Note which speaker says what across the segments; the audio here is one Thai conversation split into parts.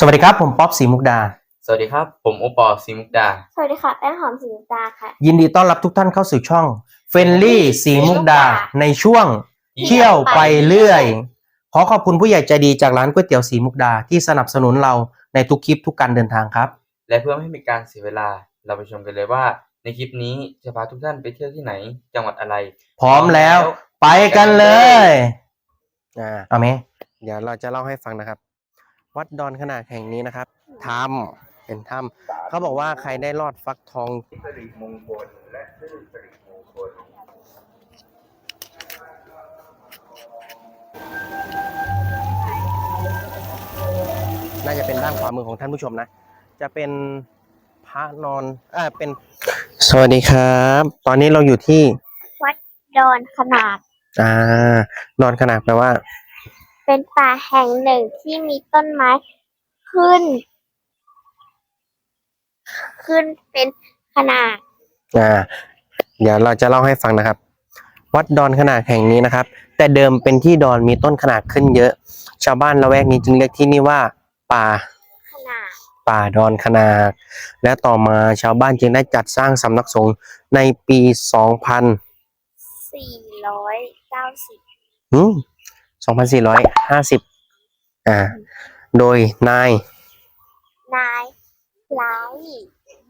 Speaker 1: สวัสดีครับ ผมป๊อปสีมุกดา
Speaker 2: สวัสดีครับ ผมโอปอล์สีมุกดา
Speaker 3: สวัสดีค่ะแป้งหอมสีน้ำตาลค่ะ
Speaker 1: ยินดีต้อนรับทุกท่านเข้าสู่ช่องเฟนลี่สีมุกดา ในช่วงเที่ยวไปเรื่อย ขอขอบคุณผู้ใหญ่ใจดีจากร้านก๋วยเตี๋ยวสีมุกดาที่สนับสนุนเราในทุกคลิปทุกการเดินทางครับ
Speaker 2: และเพื่อไม่ให้เป็นการเสียเวลา เราไปชมกันเลยว่า ในคลิปนี้จะพาทุกท่านไปเที่ยวที่ไหน จังหวัดอะไร
Speaker 1: พร้อมแล้ว ไปกันเลยอ่าเอาไหมเดี๋ยวเราจะเล่าให้ฟังนะครับ วัดดอนขนาดแห่งนี้นะครับถ้ำเป็นถ้ำเขาบอกว่าใครได้ลอดฟักทอง
Speaker 4: สิริมงคลและชื่อสิริมงคล
Speaker 1: น่าจะเป็นด้านขวามือของท่านผู้ชมนะ จะเป็นพระนอนเอ่าเป็น สวัสดีครับ ตอนนี้เราอยู่ที่
Speaker 3: ดอนขนาด
Speaker 1: อ่านอนขนาดแปลว่า
Speaker 3: เป็นป่าแห่งหนึ่งที่มีต้นไม้ขึ้น ขึ้นเป็นขนาด
Speaker 1: อ่า เดี๋ยวเราจะเล่าให้ฟังนะครับ วัดดอนขนาดแห่งนี้นะครับ แต่เดิมเป็นที่ดอนมีต้นขนาดขึ้นเยอะ ชาวบ้านละแวกนี้จึงเรียกที่นี่ว่า ป่า
Speaker 3: ขนาด
Speaker 1: ป่าดอนขนาดและต่อมาชาวบ้านจึงได้จัดสร้างสำนักสงฆ์ในปี 2000
Speaker 3: สี่ร้อยเก้าสิบ
Speaker 1: อืม 2450 อ่า โดยนาย
Speaker 3: นายไล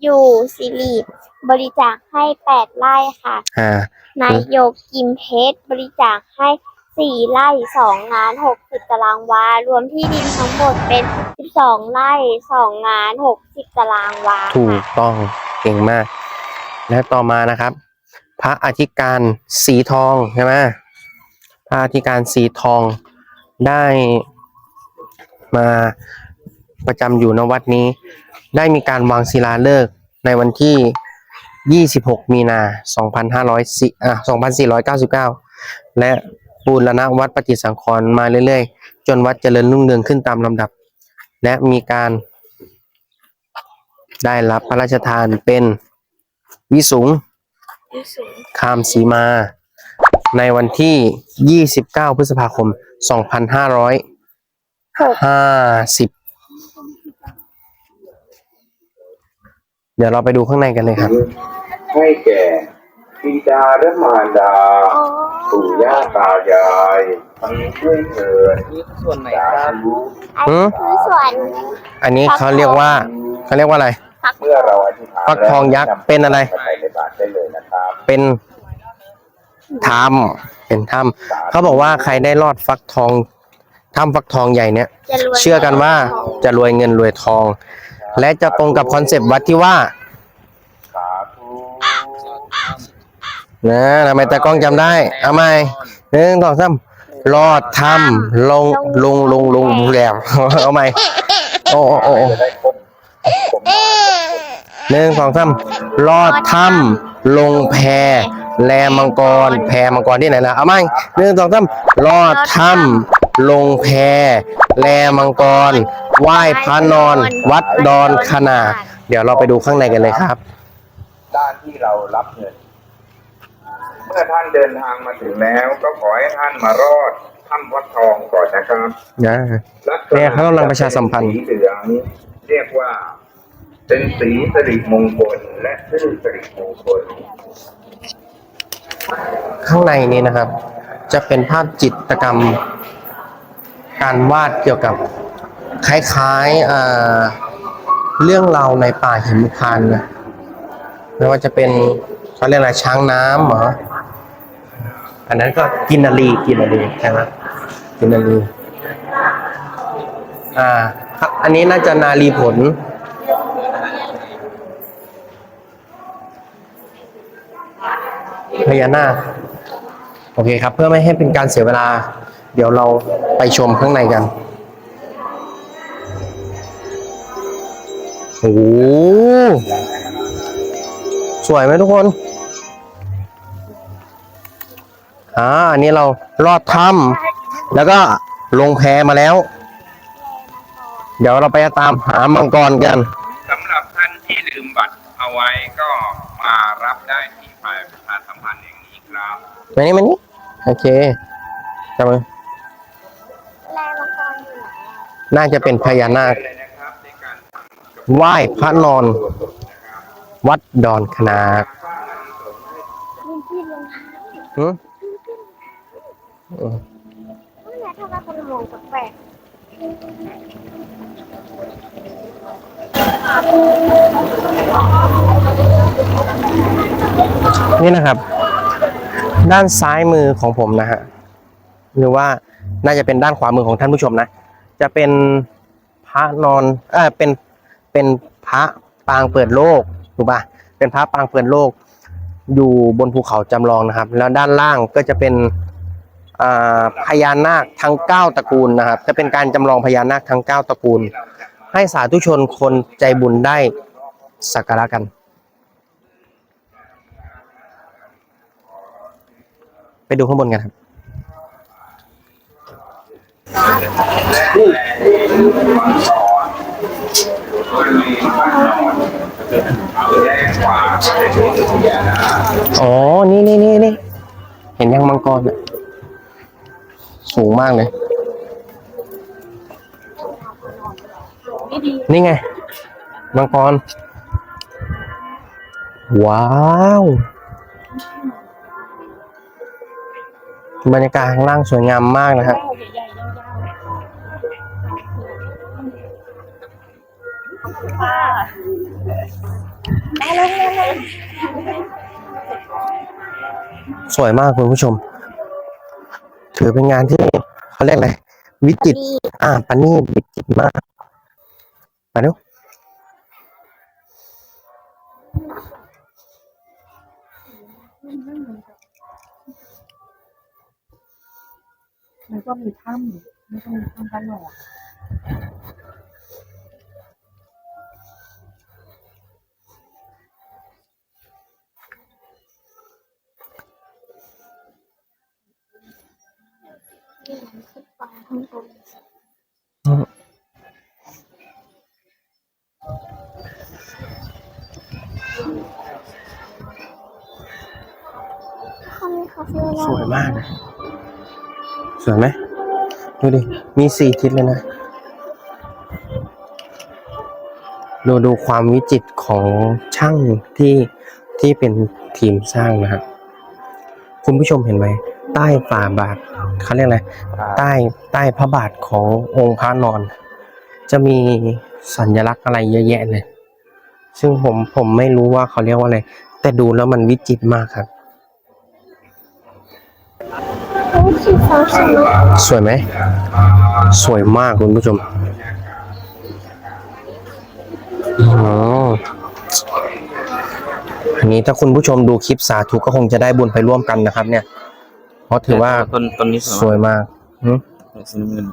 Speaker 3: อยู่สิริบริจาคให้แปดไร่ค่ะ
Speaker 1: อ่า
Speaker 3: นายโยกกิมเพชรบริจาคให้สี่ไร่สองงานหกสิบตารางวา รวมที่ดินทั้งหมดเป็นสิบสองไร่สองงานหกสิบตารางวา
Speaker 1: ถูก
Speaker 3: ค่ะ
Speaker 1: ต้องเก่งมาก และต่อมานะครับ พระอธิการสีทองใช่ไหม พระอธิการสีทองได้มาประจำอยู่ณวัดนี้ ได้มีการวางศิลาฤกษ์ในวันที่ 26 มีนา2500อะ2499 และบูรณะวัดปฏิสังขรณ์มาเรื่อยๆ จนวัดเจริญรุ่งเรืองขึ้นตามลำดับ และมีการได้รับพระราชทานเป็นวิสุงฆ์
Speaker 3: ที่สูง
Speaker 1: คามสีมา ในวันที่ 29 พฤษภาคม 2550 เดี๋ยวเราไปดูข้างในกันเลยครับ
Speaker 4: ให้แก่บิดาและมารดา
Speaker 3: อ๋อ
Speaker 4: ปู่ย่าตายายทั้งด้วยเถิด
Speaker 2: นี่ส่วนไหน
Speaker 4: สา
Speaker 2: ครับ
Speaker 4: ธุ
Speaker 3: อัน
Speaker 1: หื
Speaker 3: นี้
Speaker 1: อ
Speaker 3: คือส่วน
Speaker 1: อันนี้เขาเรียกว่าเขาเรียกว่าอะไร
Speaker 3: พัก
Speaker 4: เมื่อเราอธิษฐาน
Speaker 1: ฟักทองยักษ์เป็นอะไร
Speaker 4: มาใส่ในบาตรได้เลยนะครับ
Speaker 1: เป็น ถ้ำเป็นถ้ำเขาบอกว่าใครได้ลอดฟักทองถ้ำฟักทองใหญ่เนี่ย
Speaker 3: จะรวย
Speaker 1: เชื่อกันว่าจะรวยเงินรวยทอง และจะตรงกับคอนเซปต์วัดที่ว่า
Speaker 4: สาธุ
Speaker 1: นะทำไมตากล้องจำได้เอาไหมหนึ่งสองสามลอดถ้ำลงลงลงลงแหลมเอาไหมโอ้โอ้โอ้โอ้
Speaker 4: จะได้ครบครบ
Speaker 1: หนึ่งสองสามลอดถ้ำลงแพ แลมังกร แพมังกรที่ไหนล่ะเอาไหมหนึ่งสองสามลอดถ้ำลงแพ แลมังกรไหว้พระนอน วัดดอนขนาดเดี๋ยวเราไปดูข้างในกันเลยครับ
Speaker 4: ด้านที่เรารับเงิน เมื่อท่านเดินทางมาถึงแล้วก็ขอให้ท่านมารอดถ้ำวัดทองก่อนนะครับ
Speaker 1: นะ
Speaker 4: ลักษณะ
Speaker 1: เนี่ยเขากำลังประชาสัมพันธ์
Speaker 4: สีเหลืองเรียกว่า เป็นสีสิริมงคลและชื่อสิริมงคล
Speaker 1: ข้างในนี้นะครับ จะเป็นภาพจิตรกรรม การวาดเกี่ยวกับคล้ายๆเรื่องราวในป่าหิมพานต์นะไม่ว่าจะเป็นเขาเรียกอะไรช้างน้ำเหรออันนั้นก็กินนารีกินนารีใช่ไหมกินนารีอ่าครับอันนี้น่าจะนารีผล พญานาคโอเคครับ เพื่อไม่ให้เป็นการเสียเวลา เดี๋ยวเราไปชมข้างในกันโอ้สวยไหมทุกคนอ่าอันนี้เราลอดถ้ำแล้วก็ลงแพมาแล้ว เดี๋ยวเราไปตามหามังกรกัน
Speaker 4: สำหรับท่านที่ลืมบัตรเอาไว้ก็มารับได้ที่ฝ่ายประชาสัมพันธ์อย่างนี้ครับ
Speaker 1: มานี่มานี่โอเคจับมือ
Speaker 3: แรงมังกรอยู่ไหนอะ
Speaker 1: น่าจะเป็นพญานาค
Speaker 4: เลยนะครับ
Speaker 1: ไหว้พระนอน วัดดอนคณาหืมเออ
Speaker 3: นั่นแหละทำไมคนมองแปลก
Speaker 1: นี่นะครับ ด้านซ้ายมือของผมนะฮะหรือว่าน่าจะเป็นด้านขวามือของท่านผู้ชมนะ จะเป็นพระนอนเออเป็นเป็นพระปางเปิดโลกถูกปะเป็นพระปางเปิดโลก อยู่บนภูเขาจำลองนะครับ แล้วด้านล่างก็จะเป็นอ่าพญานาคทั้งเก้าตระกูลนะครับ จะเป็นการจำลองพญานาคทั้งเก้าตระกูล ให้สาธุชนคนใจบุญได้สักการะกัน ไปดูข้างบนกันครับอ๋อ นี่นี่นี่นี่เห็นยังมังกรอะสูงมากเลย นี่ไง มังกร ว้าว บรรยากาศข้างล่างสวยงามมากนะฮะสวยมากคุณผู้ชม ถือเป็นงานที่เขาเรียกอะไรวิจิตอ่าปานี่วิจิตมากมาดู
Speaker 5: มันก็มีถ้ำมันก็มีถ้ำกันหนอด
Speaker 3: เขามีคาเฟ่
Speaker 1: สวยมากนะส วยไหมดูดิ มีสี่ทิศเลยนะ ดูดูความวิจิตรของช่างที่ที่เป็นทีมสร้างนะครับคุณผู้ชมเห็นไหม ใต้ฝ่าบาทเขาเรียกอะไรใต้ใต้พระบาทขององค์พระนอน จะมีสัญลักษณ์อะไรเยอะแยะเลย ซึ่งผมผมไม่รู้ว่าเขาเรียกว่าอะไร แต่ดูแล้วมันวิจิตรมากครับ
Speaker 3: สีฟ้าสวยมาก
Speaker 1: สวยไหม สวยมากคุณผู้ชมอ๋ออันนี้ถ้าคุณผู้ชมดูคลิปสาธุก็คงจะได้บุญไปร่วมกันนะครับ เนี่ย เพราะถือว่า
Speaker 2: ต้นต้นนี้
Speaker 1: สวยมากหึ
Speaker 2: สีน้ำเงิน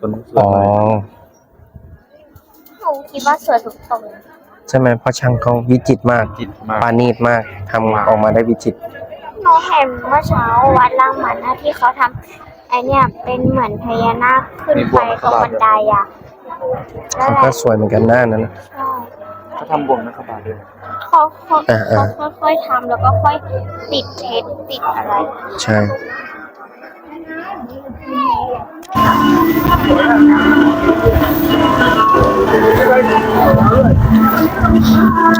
Speaker 2: ต้นนี้สวย
Speaker 1: อ๋อ
Speaker 2: มาก
Speaker 3: หนูคิดว่าสวยทุกตรง
Speaker 1: ใช่ไหมเพราะช่างเขาวิจิตรมาก
Speaker 2: จิตมาก
Speaker 1: ปานีตมากทำออกมาได้วิจิตร
Speaker 3: หนูเห็นเมื่อเช้าวัดล่างหมันนะที่เขาทำไอเนี่ยเป็นเหมือนพญานาคขึ้นไปตรงบันไดอะนั่น
Speaker 1: เขา
Speaker 3: แห
Speaker 1: ก็
Speaker 3: ละ
Speaker 1: สวยเหมือนกันหน้านั้นนะ
Speaker 3: ใช่
Speaker 2: เขาทำบ่วงนะครับบาทด้วย
Speaker 3: เขาเขา
Speaker 1: อ่าอ่า
Speaker 3: เขาค่อยๆทำแล้วก็ค่อยติดเพชรติดอะไร
Speaker 1: ใช่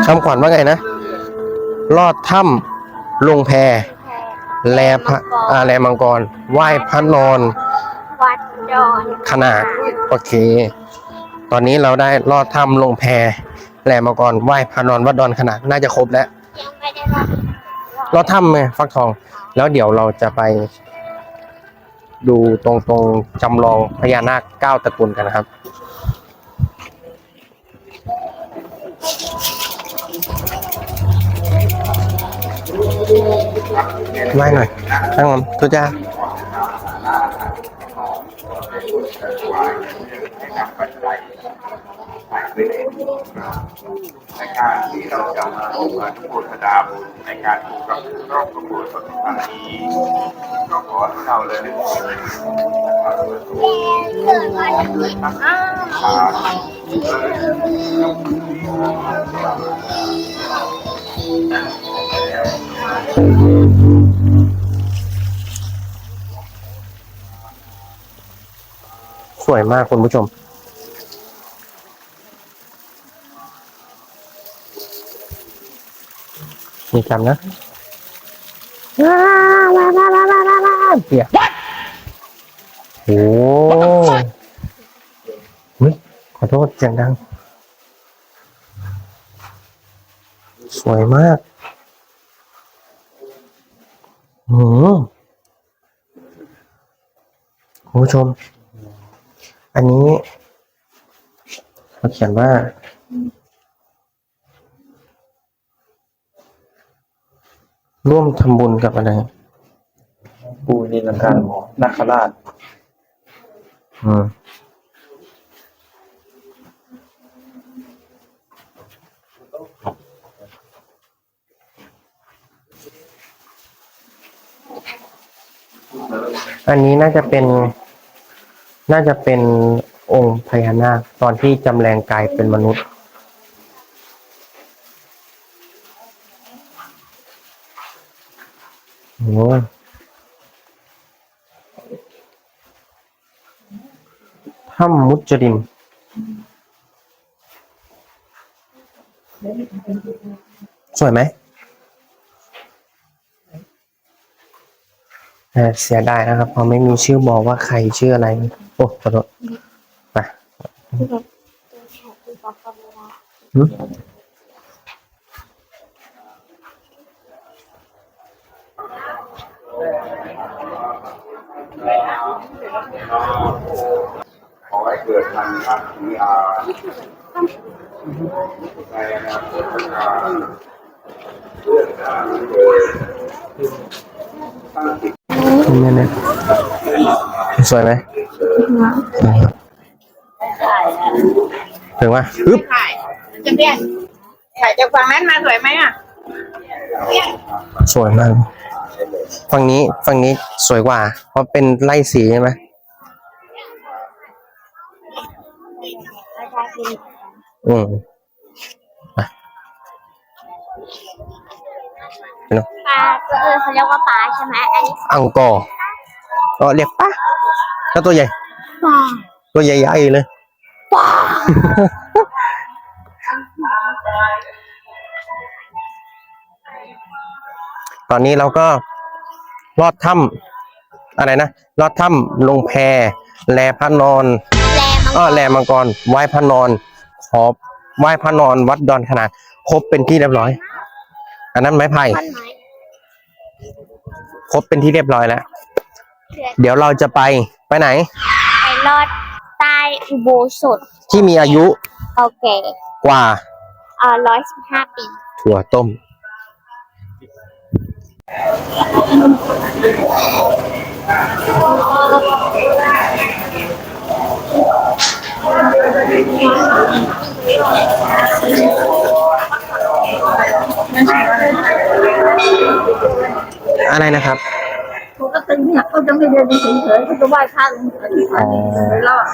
Speaker 1: คำขวัญว่าไงนะ ลอดถ้ำลงแพ แลพระอ่าแลมังกร ไหว้พระนอน
Speaker 3: วัดดอน
Speaker 1: ขนาดโอเค ตอนนี้เราได้ลอดถ้ำลงแพแลมังกรไหว้พระนอนวัดดอนขนาดน่าจะครบแล้ว
Speaker 3: ยังไม่ได้รับ
Speaker 1: ลอดถ้ำไงฟักทอง แล้วเดี๋ยวเราจะไป ดูตรงตรงจำลองพญานาคเก้าตระกูลกันนะครับ ไว้หน่อยนั่งลงทุจ้า
Speaker 4: ในการที่เราจะมาร่วมกันโฆษณาบุญในการถูกกับครอบครัวสดครั้งนี้ก็ขอให้เราเลยนึกถึง
Speaker 3: เกิดวันนี้อ้า
Speaker 1: สวยมากคุณผู้ชม นี่จำนะว้าวว้าวว้าวว้าวเดี๋ยวโอ้ยขอโทษเสียงดัง สวยมากหืมคุณผู้ชม อันนี้เขาเขียนว่า ร่วมทำบุญกับอะไร
Speaker 2: ปูนิลังการนาคราช
Speaker 1: อืมอันนี้น่าจะเป็น น่าจะเป็นองค์พญานาคตอนที่จำแรงกายเป็นมนุษย์ โอ้ถ้ำมุจรินสวยไหม เสียดายนะครับเพราะไม่มีชื่อบอกว่าใครชื่ออะไร โอ้ขอโทษไป
Speaker 3: ที่แบบตัวแขกที่บอกกันไม่ได้
Speaker 1: หึ
Speaker 4: ขอให้เกิดทันทักษีอาในอนาคตการเรื่องการเกิดตั้งจิต
Speaker 1: นี่เนี่ยสวยไหมถึงว่าฮึบ
Speaker 5: ถ่ายจะเปลี่ยนถ่ายจากฝั่งนั้นมาสวยไหมอะ
Speaker 1: สวยมากฝั่งนี้ฝั่งนี้สวยกว่า เพราะเป็นไล่สีใช่ไหม
Speaker 3: ไม่ใช่คือ
Speaker 1: อืม เนอะ
Speaker 3: ปลาเออเขาเรียกว่าปลาใช่ไหมอันนี้
Speaker 1: อังกอร์ก็เรียกปะแล้วตัวใหญ่
Speaker 3: ปลา
Speaker 1: ตัวใหญ่ๆเลย
Speaker 3: ปลา
Speaker 1: ตอนนี้เราก็ลอดถ้ำอะไรนะลอดถ้ำลงแพแลพระนอน
Speaker 3: แรมัง
Speaker 1: เออแลมังกรไหว้พระนอนขอไหว้พระนอนวัดดอนขนาดครบเป็นที่เรียบร้อย อันนั้นไม้ไผ่
Speaker 3: ท่อนไม้
Speaker 1: ครบเป็นที่เรียบร้อยแล้ว
Speaker 3: เดือด
Speaker 1: เดี๋ยวเราจะไปไปไหน
Speaker 3: ไปลอดใต้อุโบสถ
Speaker 1: ที่มีอายุ
Speaker 3: เก่าแก่
Speaker 1: กว่า
Speaker 3: เอ่อร้อยสิบห้าปี
Speaker 1: ถั่วต้ม อะไรนะครับ
Speaker 5: ปกติเนี่ยเขาจะไม่เดินเฉยๆเขาจะไหว้พระลงอธิษฐานไม่รอด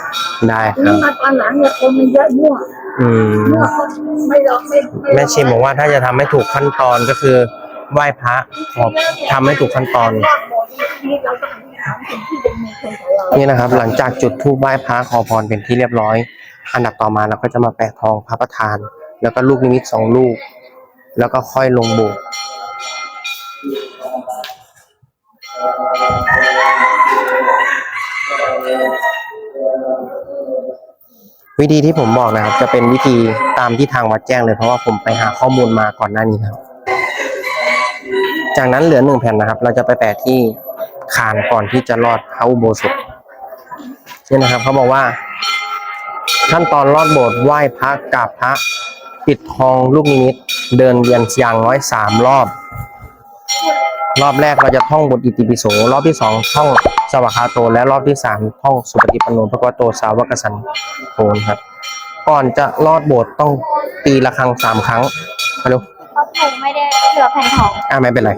Speaker 1: ได้ค
Speaker 5: นี่
Speaker 1: รับ
Speaker 5: มาตอนหลังเนี่ยคนมันเยอะมั่ว
Speaker 1: อืม
Speaker 5: มั่วเขาไม่รอไม่ไม่
Speaker 1: แม่ชิมบอกว่าถ้าจะทำให้ถูกขั้นตอนก็คือไหว้พระขอทำให้ถูกขั้นตอน
Speaker 5: รอบหมดนี่เราต้องอธิษฐานสิ่งที่เป็นมงคลของเรา
Speaker 1: นี่นะครับ หลังจากจุดธูปไหว้พระขอพรเป็นที่เรียบร้อย อันดับต่อมาเราก็จะมาแปะทองพระประธาน แล้วก็ลูกนิมิตสองลูก แล้วก็ค่อยลงโบสถ์ วิธีที่ผมบอกนะครับ จะเป็นวิธีตามที่ทางวัดแจ้งเลยเพราะว่าผมไปหาข้อมูลมาก่อนหน้านี้ครับ จากนั้นเหลือหนึ่งแผ่นนะครับ เราจะไปแปะที่คานก่อนที่จะลอดพระอุโบสถนี่นะครับเขาบอกว่า ขั้นตอนลอดโบสถ์ไหว้พระกราบพระปิดทองลูกนิมิตเดินเวียนอย่างน้อยสามรอบ รอบแรกเราจะท่องบทอิติปิโส รอบที่สองท่องสวากขาโต และรอบที่สามท่องสุปฏิปันโนภควโตสาวกสันโธนะครับ ก่อนจะลอดโบสถ์ต้องตีระฆังสามครั้งมาดู
Speaker 3: เพราะผมไม่ได้เหลือแผ่นทอง
Speaker 1: อ่าไม่เป็นไร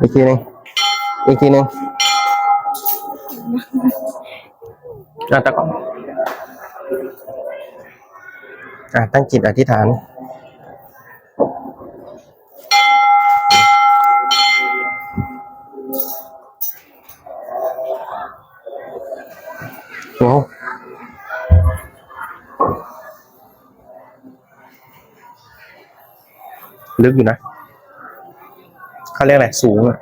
Speaker 1: อีกทีหนึ่งอีกทีหนึ่ง อะตะก่อนอะตั้งจิตอธิษฐานโอ้ลึกอยู่นะเขาเรียกอะไร สูงอะ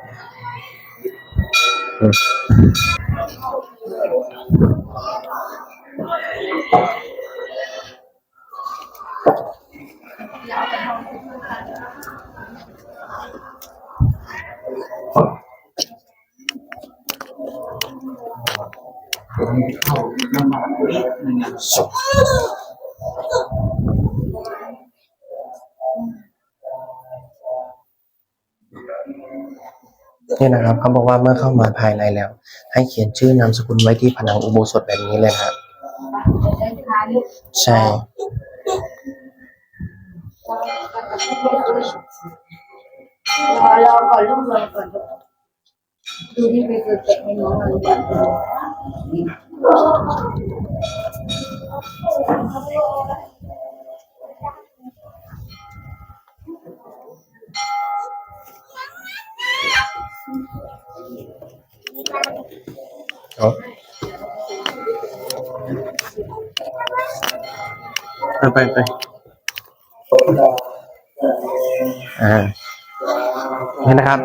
Speaker 1: นะครับเขาบอกว่าเมื่อเข้ามาภายในแล้ว ให้เขียนชื่อนามสกุลไว้ที่ผนังอุโบสถแบบนี้เลยครับ ใช่
Speaker 5: รอรอก่อนลูกรอก่อนดูนี่ไปคือแกะให้น้องเราอยากดู
Speaker 1: เอาไปไปไปอ่านี่นะครับ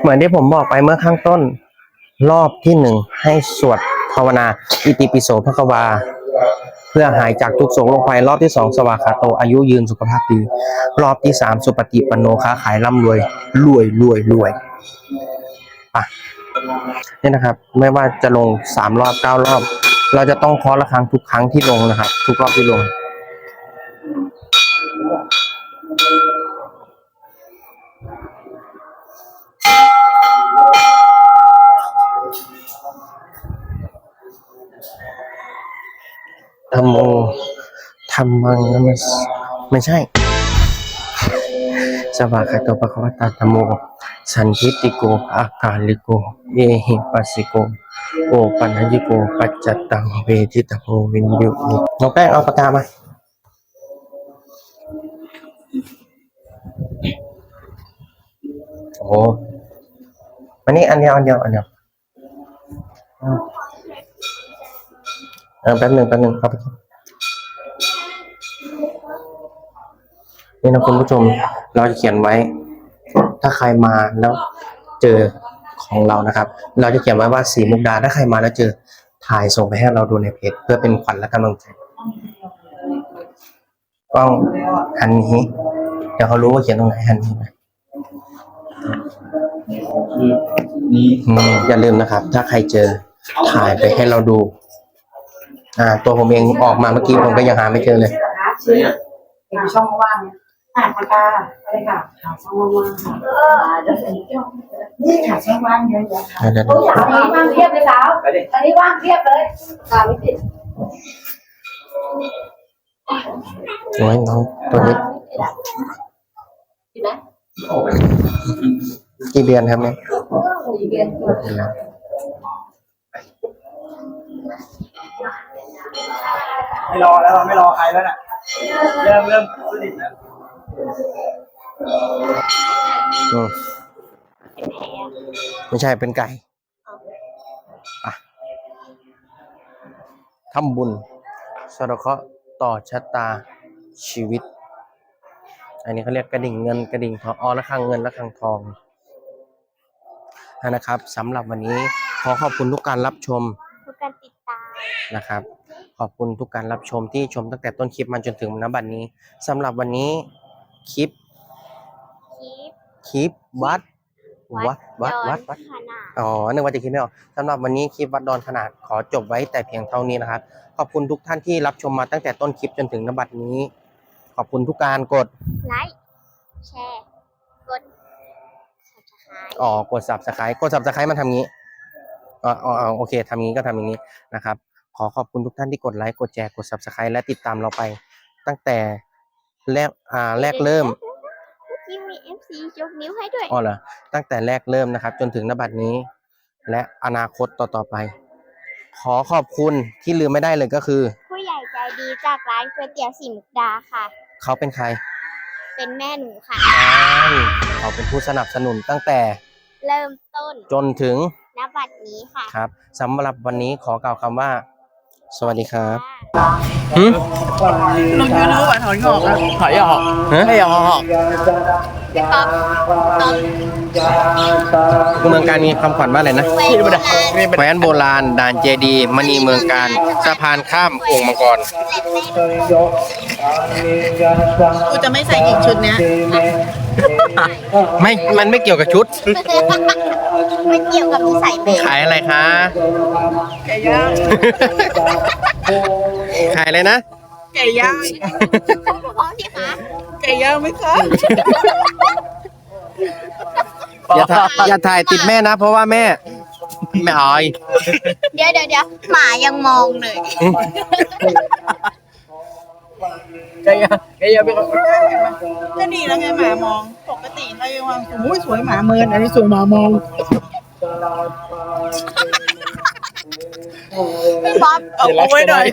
Speaker 1: เหมือนที่ผมบอกไปเมื่อข้างต้น รอบที่หนึ่งให้สวดภาวนา อิติปิโสภควา เพื่อหายจากทุกโศกโรคภัยรอบที่สองสวากาโต อายุยืนสุขภาพดี รอบที่สามสุปฏิปันโนค้าขายร่ำรวย รวยรวยรวย อะนี่นะครับ ไม่ว่าจะลงสามรอบเก้ารอบ เราจะต้องเคาะระฆังทุกครั้งที่ลงนะครับ ทุกรอบที่ลง ธรรมโมธรรมังนะไม่ใช่สวากาโตปะคะวตาธรรมโม สันทิติโกอากาลิโกเอหิปัสสิโก โอปัญญิโก ปัจจตตังเวทิตโพวินยุนิน้องแป้งเอาปากกามาโอ้วันนี้อันเดียวอันเดียวอันเดียวอืมเออแป๊บหนึ่งแป๊บหนึ่งเอาไปก่อนนี่นะคุณผู้ชม เราจะเขียนไว้ ถ้าใครมาแล้วเจอของเรานะครับ เราจะเขียนไว้ว่าสีมุกดาถ้าใครมาแล้วเจอถ่ายส่งไปให้เราดูในเพจเพื่อเป็นขวัญและกำลังใจกล้องหันนี้เดี๋ยวเขารู้ว่าเขียนตรงไหนหันนี้ไหม
Speaker 2: นี้
Speaker 1: อืมอย่าลืมนะครับ ถ้าใครเจอถ่ายไปให้เราดู อ่า ตัวผมเองออกมาเมื่อกี้ผมก็ยังหาไม่เจอเลย
Speaker 5: ชี้เห็นช่องว่างเนี่ย อ่านปากกาอะไรค่ะหาช่องว่างค่ะเดี๋ยวนี่หาช่องว่างเยอะแยะค่ะ
Speaker 1: เดี๋ยว
Speaker 5: โอ้ยอันนี้ว่างเทียบเลยสาวอันนี้ว่างเทียบเลยตาไม่ติด
Speaker 1: โอ้ยน้องตัวนี้
Speaker 5: ติดไหม
Speaker 1: กี่เดือนครับเนี่ย
Speaker 5: สี่เดือน
Speaker 1: เดือน
Speaker 6: ไม่รอแล้วไม่รอใครแล้วน่ะ เริ่มเริ่มสนิทแล้ว
Speaker 1: อืมไม่ใช่เป็นไก่อะทำบุญสะเดาะเคราะห์ต่อชะตาชีวิต อันนี้เขาเรียกกระดิ่งเงินกระดิ่งทองอ๋อระฆังเงินระฆังทองนะครับสำหรับวันนี้ขอขอบคุณทุกการรับชม
Speaker 3: ทุกการติดตาม
Speaker 1: นะครับ ขอบคุณทุกการรับชมที่ชมตั้งแต่ต้นคลิปมาจนถึงณบัดนี้สำหรับวันนี้ คลิป
Speaker 3: คลิป
Speaker 1: คลิปวัด วัดวัดวัด
Speaker 3: ด
Speaker 1: วั
Speaker 3: อ
Speaker 1: ด
Speaker 3: นขนาด
Speaker 1: อ๋อนึกว่าจะคิดไม่ออกสำหรับวันนี้คลิปวัดดอนขนาดขอจบไว้แต่เพียงเท่านี้นะครับ ขอบคุณทุกท่านที่รับชมมาตั้งแต่ต้นคลิปจนถึงณบัดนี้ ขอบคุณทุกการกด
Speaker 3: ไลค์แชร์กด subscribe
Speaker 1: อ๋อกด subscribe กด subscribe มันทำงี้อ๋ออ๋ออ๋อโอเคทำงี้ก็ทำอย่างนี้นะครับ ขอขอบคุณทุกท่านที่กดไลค์กดแชร์กด subscribe และติดตามเราไป ตั้งแต่ แรกอ่าแรกเริ่ม
Speaker 3: เมื่อกี้มี FC ยกนิ้วให้ด้วย
Speaker 1: อ๋อเหรอตั้งแต่แรกเริ่มนะครับ จนถึงณบัดนี้ และอนาคตต่อๆไป ขอขอบคุณที่ลืมไม่ได้เลยก็คือ
Speaker 3: ผู้ใหญ่ใจดีจากร้านก๋วยเตี๋ยวสีมุกดาค่ะ
Speaker 1: เขาเป็นใคร
Speaker 3: เป็นแม่หนูค่ะ
Speaker 1: ใช่เขาเป็นผู้สนับสนุนตั้งแต่
Speaker 3: เริ่มต้น
Speaker 1: จนถึง
Speaker 3: ณบัดนี้ค่ะ
Speaker 1: ครับสำหรับวันนี้ขอกล่าวคำว่า สวัสดีครับ
Speaker 3: ค่ะ
Speaker 1: หืม
Speaker 6: ลงยูทูบอะถอนงอกอะ
Speaker 1: ถอยออกฮะ
Speaker 6: ไม่ออก
Speaker 1: ฮ
Speaker 3: พี่ป๊อปป๊อป
Speaker 1: เมืองการมีคำขวัญว่าอะไรนะ
Speaker 3: แหวนโบราณ
Speaker 1: แขวนโบราณ ด่านเจดีย์มณีเมืองการสะพานข้ามองค์มังกร
Speaker 7: กูจะไม่ใส่อีกชุดเนี้ย
Speaker 1: ไม่ มันไม่เกี่ยวกับชุด
Speaker 3: ไม่เกี่ยวกับนิสัยแม่
Speaker 1: ขายอะไรคะ
Speaker 7: ไก่ย่าง
Speaker 1: ขายอะไรนะ
Speaker 7: ไก่ย่าง
Speaker 3: พร้อมสิคะ
Speaker 7: ไก่ย่างไหมคะ
Speaker 1: อย่าถ่ายอย่าถ่ายติดแม่นะ เพราะว่าแม่ไม่อาย
Speaker 3: เดี๋ยวเดี๋ยวเดี๋ยวหมายังมองเลย
Speaker 6: ไก่ย่างไก่ย่างเป็นคน
Speaker 7: ก็ดีแล้วไงหมามอง ปกติเรายังวางโอ้ยสวยหมาเมินอันนี้สวยหมามอง
Speaker 3: พี่ป๊อป
Speaker 7: เอาไว้หน่อย